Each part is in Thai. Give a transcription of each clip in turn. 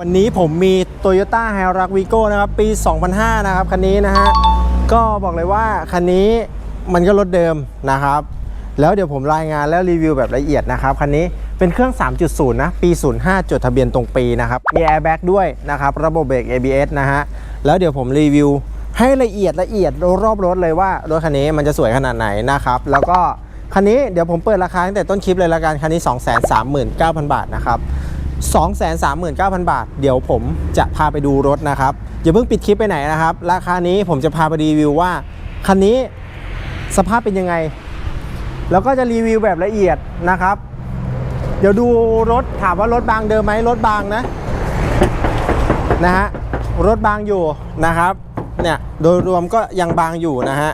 วันนี้ผมมี Toyota h i r u x Vigo นะครับ ปี 2005 นะครับ คันนี้นะฮะ ก็บอกเลยว่า คันนี้มันก็รถเดิมนะครับ แล้วเดี๋ยวผมรายงานแล้วรีวิวแบบละเอียดนะครับ คันนี้เป็นเครื่อง 3.0 นะ ปี 05 จดทะเบียนตรงปีนะครับ มี airbag ด้วยนะครับ ระบบเบรก ABS นะฮะ แล้วเดี๋ยวผมรีวิวให้ละเอียดละเอียดรอบรถเลยว่ารถคันนี้มันจะสวยขนาดไหนนะครับ แล้วก็คันนี้เดี๋ยวผมเปิดราคาตั้งแต่ต้นคลิปเลยละกัน คันนี้ 239,000 บาทนะครับ 239,000 บาท เดี๋ยวผมจะพาไปดูรถนะครับ อย่าเพิ่งปิดคลิปไปไหนนะครับ ราคานี้ผมจะพาไปรีวิวว่า คันนี้สภาพเป็นยังไง แล้วก็จะรีวิวแบบละเอียดนะครับ เดี๋ยวดูรถถามว่ารถบางเดิมไหมรถบางนะนะฮะรถบางอยู่นะครับเนี่ยโดยรวมก็ยังบางอยู่นะฮะ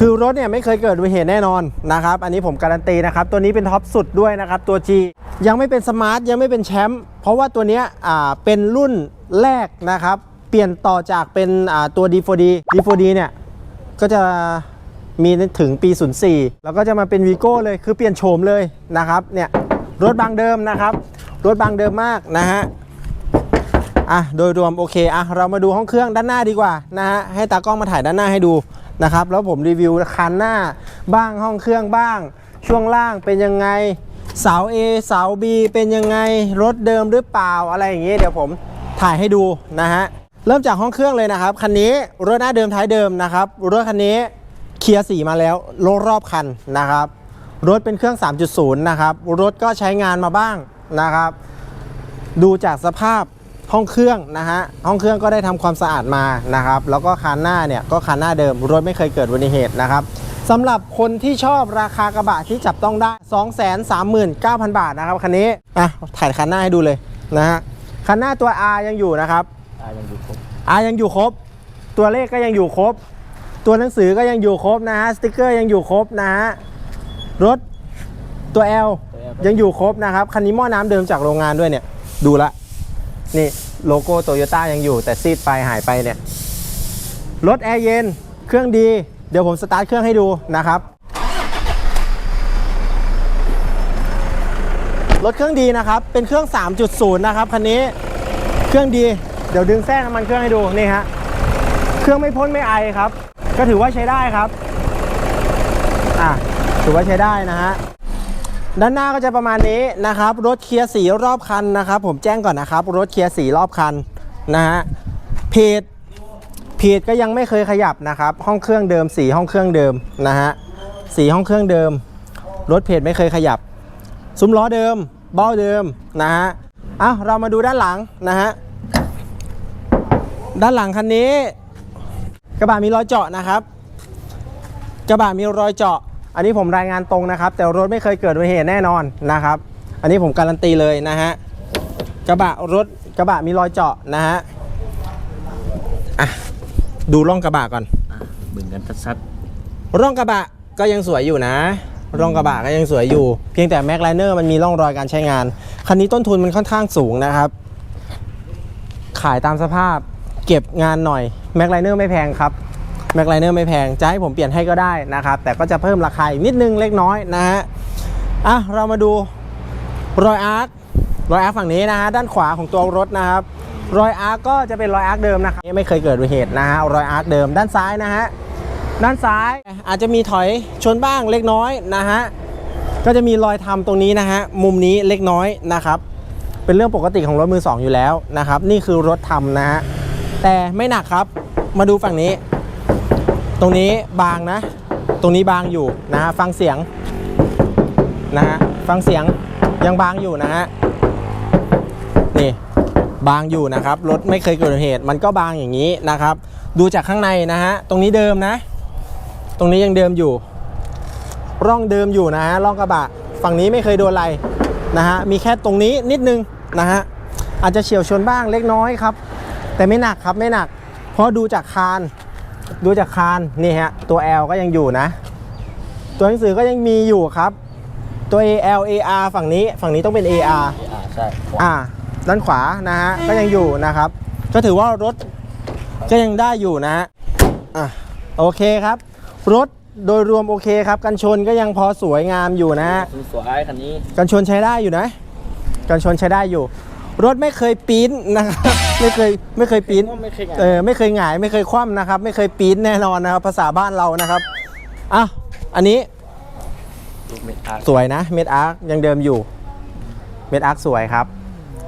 คือรถเนี่ยไม่เคยเกิดอุบัติเหตุแน่นอนนะครับ อันนี้ผมการันตีนะครับ ตัวนี้เป็นท็อปสุดด้วยนะครับ ตัว G ยังไม่เป็นสมาร์ทยังไม่เป็นแชมป์เพราะว่าตัวเนี้ยอ่าเป็นรุ่นแรกนะครับ เปลี่ยนต่อจากเป็นอ่าตัว D4D D4D เนี่ยก็จะมีถึงปี 04 แล้วก็จะมาเป็นวีโก้เลยคือเปลี่ยนโฉมเลยนะครับเนี่ยรถบางเดิมนะครับ รถบางเดิมมากนะฮะอะโดยรวมโอเคอะเรามาดูห้องเครื่องด้านหน้าดีกว่านะฮะให้ตากล้องมาถ่ายด้านหน้าให้ดู นะครับ แล้วผมรีวิวคันหน้าบ้างห้องเครื่องบ้าง ช่วงล่างเป็นยังไงเสา A เสา B เป็นยังไงรถเดิมหรือเปล่าอะไรอย่างเงี้ยเดี๋ยวผมถ่ายให้ดูนะฮะเริ่มจากห้องเครื่องเลยนะครับคันนี้รถหน้าเดิมท้ายเดิมนะครับรถคันนี้เคลียร์สีมาแล้วรถรอบคันนะครับรถเป็นเครื่อง 3.0 นะครับ รถก็ใช้งานมาบ้างนะครับ ดูจากสภาพ ห้องเครื่องนะฮะห้องเครื่องก็ได้ทำความสะอาดมานะครับ แล้วก็คันหน้าเนี่ยก็คันหน้าเดิมรถไม่เคยเกิดอุบัติเหตุนะครับสำหรับคนที่ชอบราคากระบะที่จับต้องได้ 239,000 บาทนะครับคันนี้อะถ่ายคันหน้าให้ดูเลยนะฮะคันหน้าตัว R ยังอยู่นะครับอ่ายังอยู่ครบ R ยังอยู่ครบ ตัวเลขก็ยังอยู่ครบ ตัวหนังสือก็ยังอยู่ครบนะฮะสติกเกอร์ยังอยู่ครบนะฮะรถตัว L ยังอยู่ครบนะครับคันนี้หม้อน้ำเดิมจากโรงงานด้วยเนี่ยดูละ นี่โลโก้โตโยต้ายังอยู่แต่ซีดไปหายไปเนี่ยรถแอร์เย็นเครื่องดี เดี๋ยวผมสตาร์ทเครื่องให้ดูนะครับ รถเครื่องดีนะครับ เป็นเครื่อง 3.0 นะครับคันนี้เครื่องดี เดี๋ยวดึงแส้น้ำมันเครื่องให้ดูนี่ฮะเครื่องไม่พ่นไม่ไอครับ ก็ถือว่าใช้ได้ครับอะถือว่าใช้ได้นะฮะ ด้านหน้าก็จะประมาณนี้นะครับ รถเคลียร์สีรอบคันนะครับ ผมแจ้งก่อนนะครับ รถเคลียร์สีรอบคันนะฮะเพจเพจก็ยังไม่เคยขยับนะครับ ห้องเครื่องเดิมสีห้องเครื่องเดิมนะฮะสีห้องเครื่องเดิม รถเพจไม่เคยขยับ ซุ้มล้อเดิม เบ้าเดิมนะฮะอะเรามาดูด้านหลังนะฮะด้านหลังคันนี้ กระบะมีรอยเจาะนะครับ กระบะมีรอยเจาะ อันนี้ผมรายงานตรงนะครับ แต่รถไม่เคยเกิดอุบัติเหตุแน่นอนนะครับ อันนี้ผมการันตีเลยนะฮะกระบะรถกระบะมีรอยเจาะนะฮะอะดูร่องกระบะก่อนอะบึงกันชัดร่องกระบะก็ยังสวยอยู่นะ ร่องกระบะก็ยังสวยอยู่ เพียงแต่แม็กไลเนอร์มันมีร่องรอยการใช้งาน คันนี้ต้นทุนมันค่อนข้างสูงนะครับ ขายตามสภาพเก็บงานหน่อยแม็กไลเนอร์ไม่แพงครับ แม็กไลเนอร์ไม่แพง จะให้ผมเปลี่ยนให้ก็ได้นะครับ แต่ก็จะเพิ่มราคาอีกนิดนึงเล็กน้อยนะฮะอะเรามาดูรอยอาร์ครอยอาร์คฝั่งนี้นะฮะด้านขวาของตัวรถนะครับรอยอาร์คก็จะเป็นรอยอาร์คเดิมนะครับไม่เคยเกิดอุบัติเหตุนะฮะรอยอาร์คเดิมด้านซ้ายนะฮะด้านซ้ายอาจจะมีถอยชนบ้างเล็กน้อยนะฮะก็จะมีรอยทำตรงนี้นะฮะมุมนี้เล็กน้อยนะครับเป็นเรื่องปกติของรถมือสองอยู่แล้วนะครับนี่คือรถทำนะฮะแต่ไม่หนักครับมาดูฝั่งนี้ ตรงนี้บางนะ ตรงนี้บางอยู่นะฮะฟังเสียงนะฮะฟังเสียงยังบางอยู่นะฮะนี่บางอยู่นะครับรถไม่เคยเกิดเหตุ มันก็บางอย่างนี้นะครับ ดูจากข้างในนะฮะตรงนี้เดิมนะ ตรงนี้ยังเดิมอยู่ ร่องเดิมอยู่นะฮะร่องกระบะ ฝั่งนี้ไม่เคยโดนอะไรนะฮะมีแค่ตรงนี้นิดนึงนะฮะอาจจะเฉียวชนบ้างเล็กน้อยครับ แต่ไม่หนักครับไม่หนัก เพราะดูจากคาน ดูจากคานนี่ฮะตัว L ก็ยังอยู่นะ ตัวหนังสือก็ยังมีอยู่ครับ ตัว AL AR ฝั่งนี้ฝั่งนี้ต้องเป็น AR ๆอ่าใช่ขวาอ่าด้านขวานะฮะก็ยังอยู่นะครับ ก็ถือว่ารถก็ยังได้อยู่นะฮะอะโอเคครับ รถโดยรวมโอเคครับ กันชนก็ยังพอสวยงามอยู่นะฮะคือสวยคันนี้ กันชนใช้ได้อยู่นะ กันชนใช้ได้อยู่ รถไม่เคยปีนนะครับ ไม่เคยไม่เคยปีนไม่เคยไงเออไม่เคยหงายไม่เคยคว่ำนะครับ ไม่เคยปีนแน่นอนนะครับ ภาษาบ้านเรานะครับอะอันนี้ลูกเม็ดอาร์สวยนะเม็ดอาร์คยังเดิมอยู่เม็ดอาร์คสวยครับ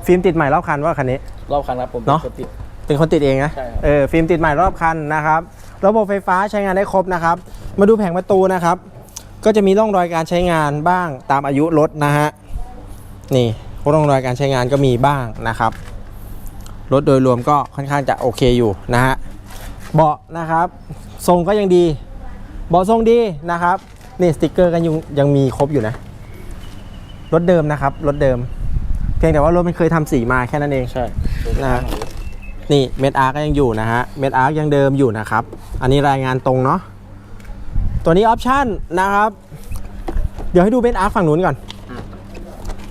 ฟิล์มติดใหม่รอบคันว่าคันนี้ รอบคันครับผมเนอะ ป็คติด เป็นคนติดเองนะใช่ครับ เออฟิล์มติดใหม่รอบคันนะครับระบบไฟฟ้าใช้งานได้ครบนะครับ มาดูแผงประตูนะครับ ก็จะมีร่องรอยการใช้งานบ้างตามอายุรถนะฮะนี่ร่องรอยการใช้งานก็มีบ้างนะครับ รถโดยรวมก็ค่อนข้างจะโอเคอยู่นะฮะเบาะนะครับ ทรงก็ยังดี เบาะทรงดีนะครับนี่สติกเกอร์กันยังยังมีครบอยู่นะ รถเดิมนะครับ รถเดิม เพียงแต่ว่ารถมันเคยทำสีมาแค่นั้นเองใช่นะฮะนี่เม็ดอาร์ก็ยังอยู่นะฮะเม็ดอาร์ยังเดิมอยู่นะครับ อันนี้รายงานตรงเนาะตัวนี้ออปชั่นนะครับ เดี๋ยวให้ดูเม็ดอาร์ฝั่งนู้นก่อน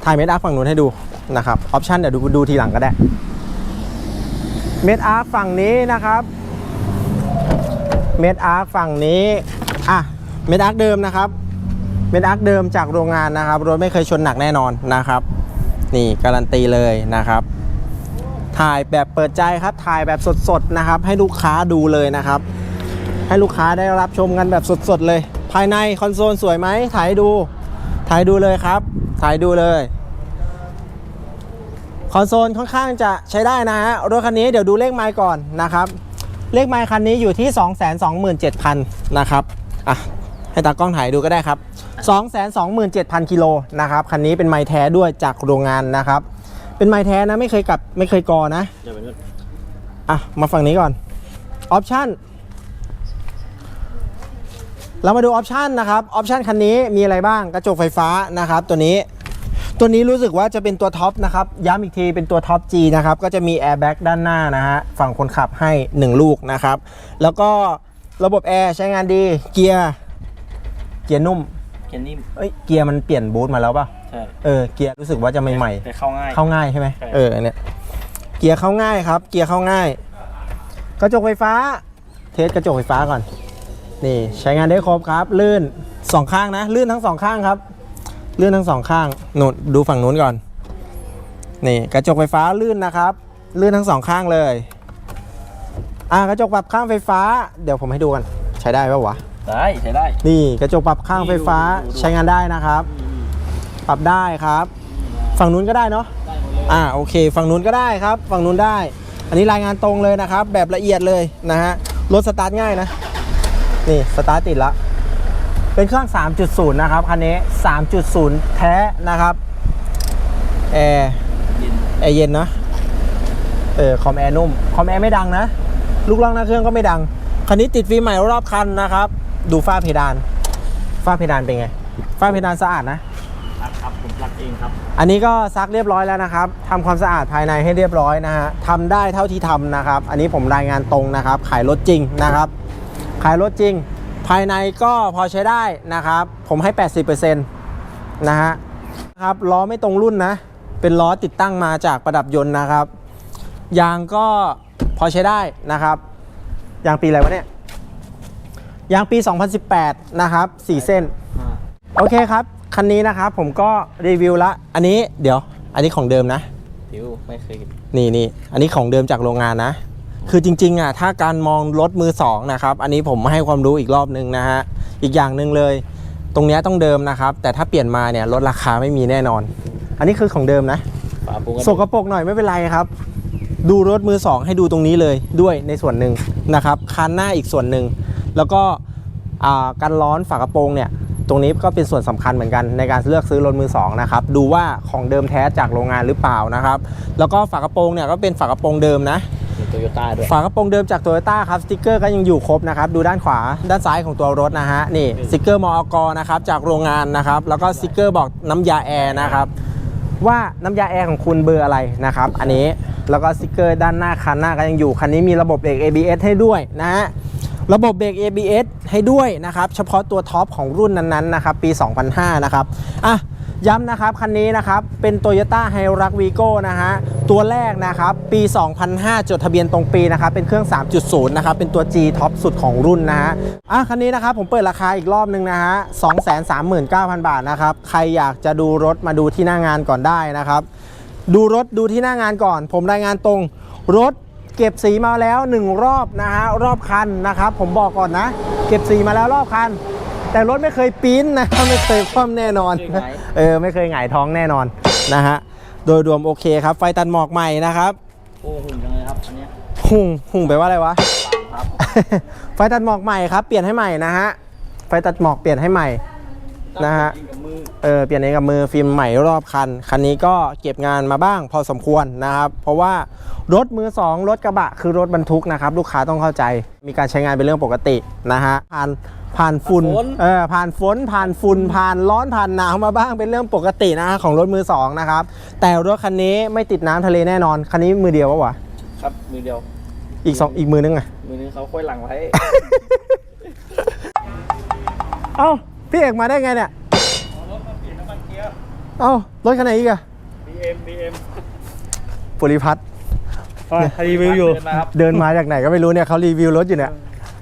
ถ่ายเม็ดอาร์ฝั่งนู้นให้ดูนะครับออปชั่นเดี๋ยวดูดูทีหลังก็ได้ เม็ดอาร์ฝั่งนี้นะครับ เม็ดอาร์ฝั่งนี้ อะ เม็ดอาร์เดิมนะครับ เม็ดอาร์เดิมจากโรงงานนะครับ รถไม่เคยชนหนักแน่นอนนะครับ นี่การันตีเลยนะครับ ถ่ายแบบเปิดใจครับ ถ่ายแบบสดๆนะครับ ให้ลูกค้าดูเลยนะครับ ให้ลูกค้าได้รับชมกันแบบสดๆเลย ภายในคอนโซลสวยไหมถ่ายดู ถ่ายดูเลยครับ ถ่ายดูเลย อนโซลค่อนข้างจะใช้ได้นะฮะรถคันนี้เดี๋ยวดูเลขไมล์ก่อนนะครับเลขไมล์คันนี้อยู่ที่ 227,000นะครับอะให้ตากล้องถ่ายดูก็ได้ครับ 227,000กิโลนะครับคันนี้เป็นไมล์แท้ด้วยจากโรงงานนะครับ เป็นไมล์แท้นะไม่เคยกลับไม่เคยกอนะอะมาฝั่งนี้ก่อนออปชั่นเรามาดูออปชันนะครับ ออปชันคันนี้มีอะไรบ้าง กระจกไฟฟ้านะครับ ตัวนี้ ตัวนี้รู้สึกว่าจะเป็นตัวท็อปนะครับ ย้ำอีกทีเป็นตัวท็อป G นะครับ ก็จะมีแอร์แบ็กด้านหน้านะฮะ ฝั่งคนขับให้ 1 ลูกนะครับ แล้วก็ระบบแอร์ใช้งานดี เกียร์ เกียร์นุ่ม เกียร์นิ่ม เอ้ย เกียร์มันเปลี่ยนบูทมาแล้วป่ะ ใช่ เออ เกียร์รู้สึกว่าจะใหม่ๆแต่เข้าง่าย เข้าง่ายใช่ไหมใช่เออเนี่ย เกียร์เข้าง่ายครับ เกียร์เข้าง่าย กระจกไฟฟ้า เทสกระจกไฟฟ้าก่อน นี่ใช้งานได้ครบครับ ลื่นสองข้างนะ ลื่นทั้งสองข้างครับ ลื่นทั้งสองข้างนู่นดูฝั่งนู้นก่อน นี่กระจกไฟฟ้าลื่นนะครับ ลื่นทั้งสองข้างเลย อ่ากระจกปรับข้างไฟฟ้า เดี๋ยวผมให้ดูกัน ใช้ได้ปะวะ ได้ใช้ได้ นี่กระจกปรับข้างไฟฟ้าดูดูดูใช้งานได้นะครับ ปรับได้ครับ ฝั่งนู้นก็ได้เนาะได้หมดเลยอ่าโอเค ฝั่งนู้นก็ได้ครับ ฝั่งนู้นได้ อันนี้รายงานตรงเลยนะครับ แบบละเอียดเลยนะฮะรถสตาร์ทง่ายนะ นี่สตาร์ทติดละ เป็นเครื่อง 3.0 นะครับ คันนี้ 3.0 แท้นะครับ แอร์เย็นแอร์เย็นนะ เออ คอมแอร์นุ่ม คอมแอร์ไม่ดังนะ ลูกล่างหน้าเครื่องก็ไม่ดัง คันนี้ติดฟิล์มใหม่รอบคันนะครับ ดูฝ้าเพดาน ฝ้าเพดานเป็นไง ฝ้าเพดานสะอาดนะครับครับผมปลักเองครับ อันนี้ก็ซักเรียบร้อยแล้วนะครับทำความสะอาดภายในให้เรียบร้อยนะฮะทำได้เท่าที่ทำนะครับ อันนี้ผมรายงานตรงนะครับ ขายรถจริงนะครับ ขายรถจริง ภายในก็พอใช้ได้นะครับ ผมให้ 80%นะฮะครับล้อไม่ตรงรุ่นนะ เป็นล้อติดตั้งมาจากประดับยนต์นะครับ ยางก็พอใช้ได้นะครับ ยางปีอะไรวะเนี่ย ยางปี 2018 นะครับ 4 เส้น โอเคครับ คันนี้นะครับผมก็รีวิวละ อันนี้เดี๋ยว อันนี้ของเดิมนะทิวไม่เคยนี่นี่อันนี้ของเดิมจากโรงงานนะ คือจริงๆอะถ้าการมองรถมือสองนะครับอันนี้ผมให้ความรู้อีกรอบนึงนะฮะอีกอย่างหนึ่งเลย ตรงเนี้ยต้องเดิมนะครับ แต่ถ้าเปลี่ยนมาเนี่ยลดราคาไม่มีแน่นอน อันนี้คือของเดิมนะฝาปูกันสกรปรกหน่อยไม่เป็นไรครับ ดูรถมือสองให้ดูตรงนี้เลยด้วยในส่วนหนึ่งนะครับคันหน้าอีกส่วนหนึ่งแล้วก็อ่ากันร้อนฝากระโปรงเนี่ยตรงนี้ก็เป็นส่วนสำคัญเหมือนกันในการเลือกซื้อรถมือสองนะครับดูว่าของเดิมแท้จากโรงงานหรือเปล่านะครับ แล้วก็ฝากระโปรงเนี่ยก็เป็นฝากระโปรงเดิมนะ มีโตโยต้าด้วย ฝากระโปรงเดิมจากโตโยต้าครับ สติกเกอร์ก็ยังอยู่ครบนะครับ ดูด้านขวา ด้านซ้ายของตัวรถนะฮะ นี่ สติกเกอร์มอกนะครับ จากโรงงานนะครับ แล้วก็สติกเกอร์บอกน้ำยาแอร์นะครับ ว่าน้ำยาแอร์ของคุณเบอร์อะไรนะครับ อันนี้ แล้วก็สติกเกอร์ด้านหน้าคันหน้าก็ยังอยู่ คันนี้มีระบบเบรก ABS ให้ด้วยนะฮะ ระบบเบรก ABS ให้ด้วยนะครับ เฉพาะตัวท็อปของรุ่นนั้นๆนะครับ ปี 2005 นะครับ อะ ย้ำนะครับ คันนี้นะครับ เป็น Toyota h i r u x Vigo นะฮะ ตัวแรกนะครับ ปี 2005 จดทะเบียนตรงปีนะครับ เป็นเครื่อง 3.0 นะครับ เป็นตัว G ท็อปสุดของรุ่นนะฮะ อะ คันนี้นะครับ ผมเปิดราคาอีกรอบนึงนะฮะ 239,000 บาทนะครับ ใครอยากจะดูรถมาดูที่หน้างานก่อนได้นะครับ ดูรถดูที่หน้างานก่อน ผมรายงานตรงรถเก็บสีมาแล้วหนึ่งรอบนะฮะรอบคันนะครับ ผมบอกก่อนนะ เก็บสีมาแล้วรอบคัน แต่รถไม่เคยปิ้นนะไม่เคยคว่ำแน่นอนไม่เคยหงายเออไม่เคยหงายท้องแน่นอนนะฮะโดยรวมโอเคครับ ไฟตัดหมอกใหม่นะครับโอ้หุ่นจังเลยครับอันเนี้ยหุ่งหุ่งแปลว่าอะไรวะครับไฟตัดหมอกใหม่ครับ เปลี่ยนให้ใหม่นะฮะไฟตัดหมอกเปลี่ยนให้ใหม่นะฮะยิงกับมือเออเปลี่ยนเองกับมือฟิล์มใหม่รอบคัน คันนี้ก็เก็บงานมาบ้างพอสมควรนะครับ เพราะว่ารถมือสองรถกระบะคือรถบรรทุกนะครับ ลูกค้าต้องเข้าใจมีการใช้งานเป็นเรื่องปกตินะฮะผ่าน ผ่านฝุ่นเออผ่านฝนผ่านฝุ่นผ่านร้อนผ่านหนาวมาบ้างเป็นเรื่องปกตินะฮะของรถมือสองนะครับแต่รถคันนี้ไม่ติดน้ำทะเลแน่นอนคันนี้มือเดียววะวะครับมือเดียว อีกสองอีกมือนึงอะมือนึงเขาค่อยหลังไว้ เอ้าพี่เอกมาได้ไงเนี่ยเอ้ารถคันไหนอีกอะ BM BM ปุริพัฒน์รีวิวอยู่เดินมาครับเดินมาจากไหนก็ไม่รู้เนี่ยเขารีวิวรถอยู่เนี่ย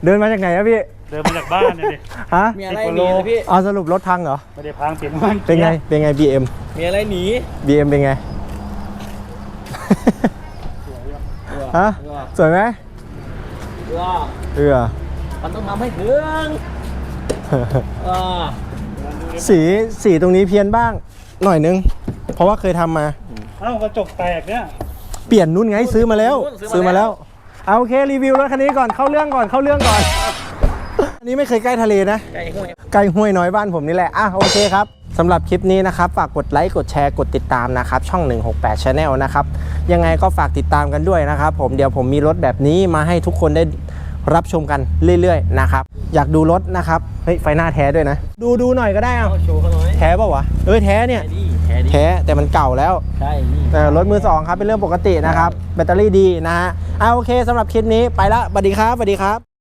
เดินมาจากไหนอะพี่ เดินมาจากบ้านเนี่ยดิ ฮะมีอะไรสิบกว่าหโลนีเลยพี่ เอาสรุปรถพังเหรอ ไม่ได้พังเปลี่ยนมันเป็นไง เป็นไง BM มีอะไรหนี BM เป็นไง ฮะ สวยไหมเออเออ มันต้องทำให้ถึงเออสีสีตรงนี้เพี้ยนบ้าง หน่อยนึง เพราะว่าเคยทำมา เอ้ากระจกแตกเนี่ย เปลี่ยนนุ่นไงซื้อมาแล้ว ซื้อมาแล้ว เอาโอเครีวิวรถคันนี้ก่อนเข้าเรื่องก่อนเข้าเรื่องก่อนอั นนี้ไม่เคยใกล้ทะเลนะไก่ห้วยใกล้ห้วยน้อยบ้านผมนี่แหละอะโอเคครับสำหรับคลิปนี้นะครับ ฝากกดไลค์กดแชร์กดติดตามนะครับ ช่อง 168 Channel นะครับ ยังไงก็ฝากติดตามกันด้วยนะครับ ผมเดี๋ยวผมมีรถแบบนี้มาให้ทุกคนได้รับชมกันเรื่อยๆนะครับ อยากดูรถนะครับ เฮ้ย ไฟหน้าแท้ด้วยนะ ดูดูหน่อยก็ได้เอาเอาโชว์เขาหน่อยแท้ป่าวะ เออแท้เนี่ย แท้ดีแท้ดีแท้แต่มันเก่าแล้ว ใช่นี่เออรถมือสองครับเป็นเรื่องปกตินะครับ แบตเตอรี่ดีนะฮะอะโอเคสำหรับคลิปนี้ไปละสวัสดีครับสวัสดีครับ